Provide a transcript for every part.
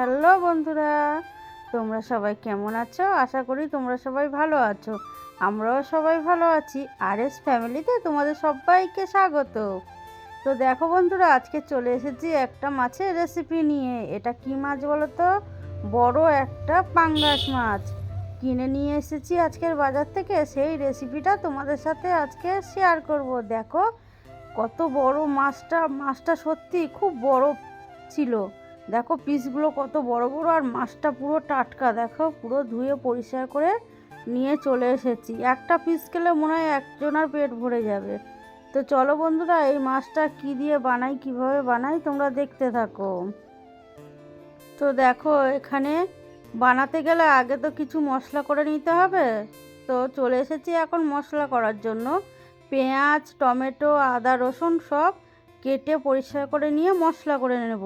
Hello বন্ধুরা, তোমরা সবাই কেমন আছো? আশা করি তোমরা সবাই ভালো আছো। আমরাও সবাই ভালো আছি। আর এস ফ্যামিলিতে তোমাদের সবাইকে স্বাগত। তো দেখো বন্ধুরা, আজকে চলে এসেছি একটা মাছের রেসিপি নিয়ে। এটা কি মাছ বলো তো বড় একটা পাঙ্গাস মাছ। কিনে নিয়ে এসেছি আজকের বাজার থেকে। সেই রেসিপিটা তোমাদের সাথে আজকে শেয়ার করব। দেখো, কত বড় মাছটা মাছটা সত্যি খুব বড় ছিল। দেখো পিসগুলো কত বড় বড় আর মাছটা পুরো টাটকা। দেখো, পুরো ধুয়ে পরিষ্কার করে নিয়ে চলে এসেছি। একটা পিস খেলে মনে হয় একজনের পেট ভরে যাবে। তো চলো বন্ধুরা, এই মাছটা কি দিয়ে বানাই, কীভাবে বানাই, তোমরা দেখতে থাকো। তো দেখো, এখানে বানাতে গেলে আগে তো কিছু মশলা করে নিতে হবে। তো চলে এসেছি এখন মশলা করার জন্য। পেঁয়াজ, টমেটো, আদা, রসুন সব কেটে পরিষ্কার করে নিয়ে মশলা করে নেব।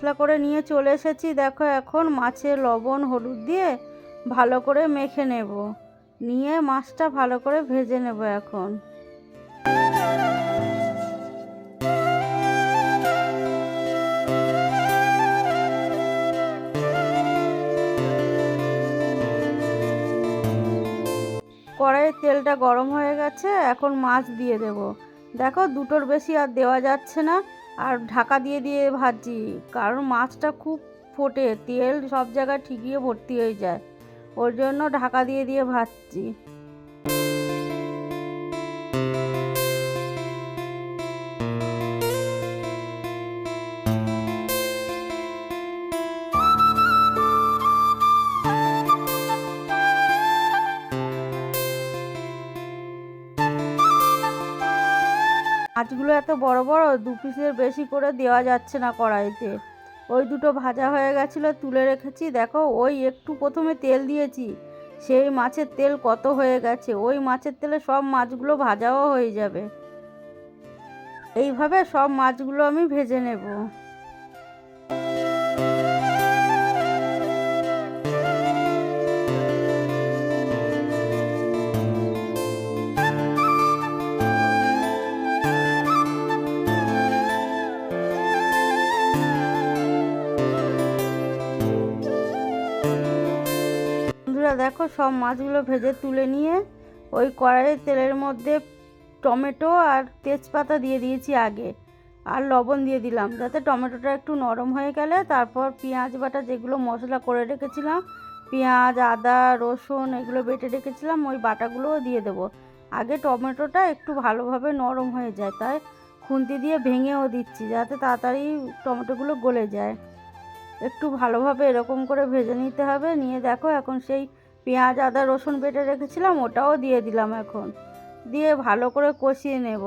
মশলা করে নিয়ে চলে এসেছি। দেখো এখন মাছের লবণ হলুদ দিয়ে ভালো করে মেখে নেব। নিয়ে মাছটা ভালো করে ভেজে নেব এখন। কড়াইয়ের তেলটা গরম হয়ে গেছে, এখন মাছ দিয়ে দেব। দেখো দুটোর বেশি আর দেওয়া যাচ্ছে না। আর ঢাকা দিয়ে দিয়ে ভাজি, কারণ মাছটা খুব ফোটে, তেল সব জায়গায় ঠিকিয়ে ভর্তি হয়ে যায়। ওর জন্য ঢাকা দিয়ে দিয়ে ভাজছি। মাছগুলো এত বড় বড়, দু পিসের বেশি করে দেওয়া যাচ্ছে না কড়াইতে। ওই দুটো ভাজা হয়ে গেছিল, তুলে রেখেছি। দেখো, ওই একটু প্রথমে তেল দিয়েছি। সেই মাছের তেল কত হয়ে গেছে? ওই মাছের তেলে সব মাছগুলো ভাজাও হয়ে যাবে। এইভাবে সব মাছগুলো আমি ভেজে নেব। বন্ধুরা দেখো সব মাছগুলো ভেজে তুলে নিয়ে ওই কড়াইয়ের তেলের মধ্যে টমেটো আর তেজপাতা দিয়ে দিয়েছি আগে আর লবণ দিয়ে দিলাম যাতে টমেটোটা একটু নরম হয়ে গেলে তারপর পেঁয়াজ বাটা যেগুলো মশলা করে রেখেছিলাম, পেঁয়াজ, আদা, রসুন এগুলো বেটে রেখেছিলাম, ওই বাটাগুলোও দিয়ে দেবো। আগে টমেটোটা একটু ভালোভাবে নরম হয়ে যায়, তাই খুন্তি দিয়ে ভেঙেও দিচ্ছি যাতে তাড়াতাড়ি টমেটোগুলো গলে যায়। একটু ভালোভাবে এরকম করে ভেজে নিতে হবে, নিয়ে দেখো এখন সেই পেঁয়াজ, আদা, রসুন বেটে রেখেছিলাম, ওটাও দিয়ে দিলাম এখন। দিয়ে ভালো করে কষিয়ে নেব।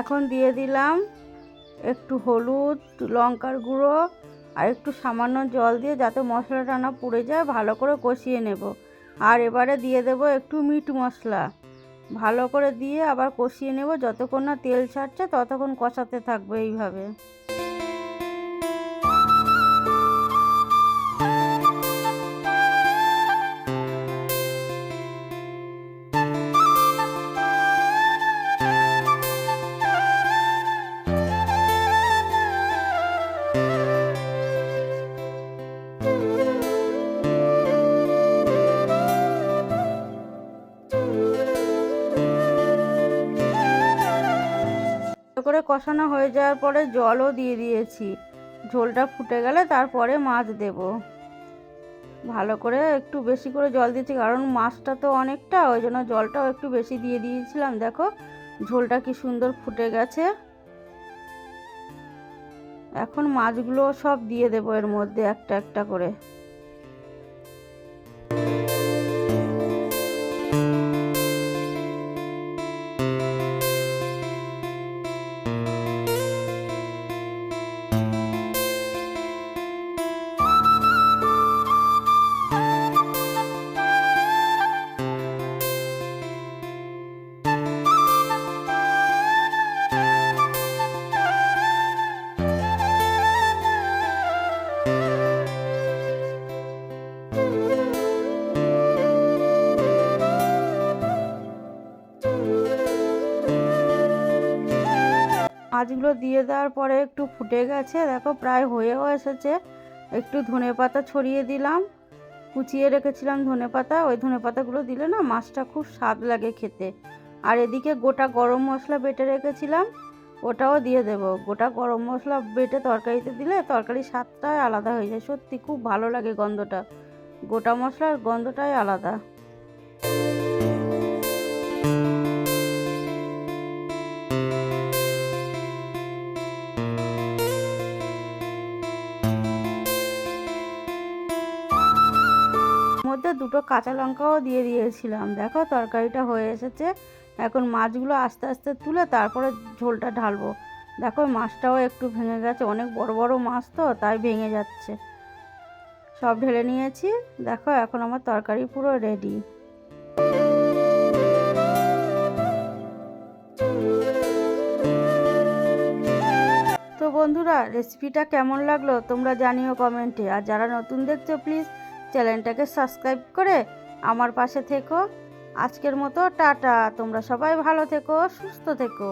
এখন দিয়ে দিলাম একটু হলুদ, লঙ্কার গুঁড়ো আর একটু সামান্য জল দিয়ে যাতে মশলাটা না পুড়ে যায়, ভালো করে কষিয়ে নেব। আর এবারে দিয়ে দেব একটু মিট মশলা। ভালো করে দিয়ে আবার কষিয়ে নেব, যতক্ষণ না তেল ছাড়ছে ততক্ষণ কষাতে থাকব এইভাবে। কষানো হয়ে যাওয়ার পরে জলও দিয়ে দিয়েছি। ঝোলটা ফুটে গেলে তারপরে মাছ দেব। ভালো করে একটু বেশি করে জল দিয়েছি কারণ মাছটা তো অনেকটা, ওই জন্য জলটাও একটু বেশি দিয়ে দিয়েছিলাম। দেখো, ঝোলটা কি সুন্দর ফুটে গেছে। এখন মাছগুলো সব দিয়ে দেবো এর মধ্যে একটা একটা করে। মাছগুলো দিয়ে দেওয়ার পরে একটু ফুটে গেছে। দেখো, প্রায় হয়েও এসেছে। একটু ধনে পাতা ছড়িয়ে দিলাম। কুচিয়ে রেখেছিলাম ধনে পাতা। ওই ধনে পাতাগুলো দিলে না মাছটা খুব স্বাদ লাগে খেতে। আর এদিকে গোটা গরম মশলা বেটে রেখেছিলাম। ওটাও দিয়ে দেব। গোটা গরম মশলা বেটে তরকারিতে দিলে তরকারির স্বাদটাই আলাদা হয়ে যায়। সত্যি খুব ভালো লাগে গন্ধটা। গোটা মশলার গন্ধটাই আলাদা। দুটো কাঁচা লঙ্কাও দিয়ে দিয়েছিলাম। দেখো তরকারিটা হয়ে এসেছে। এখন মাছগুলো আস্তে আস্তে তুলে তারপরে ঝোলটা ঢালবো। দেখো মাছটাও একটু ভেঙে গেছে। অনেক বড় বড় মাছ তো, তাই ভেঙে যাচ্ছে। সব ঢেলে নিয়েছি। দেখো এখন আমার তরকারি পুরো রেডি তো বন্ধুরা রেসিপিটা কেমন লাগল তোমরা জানিও কমেন্টে। আর যারা নতুন দেখছ প্লিজ চ্যানেলটাকে সাবস্ক্রাইব করে আমার পাশে থেকো। আজকের মতো টাটা, তোমরা সবাই ভালো থেকো, সুস্থ থেকো।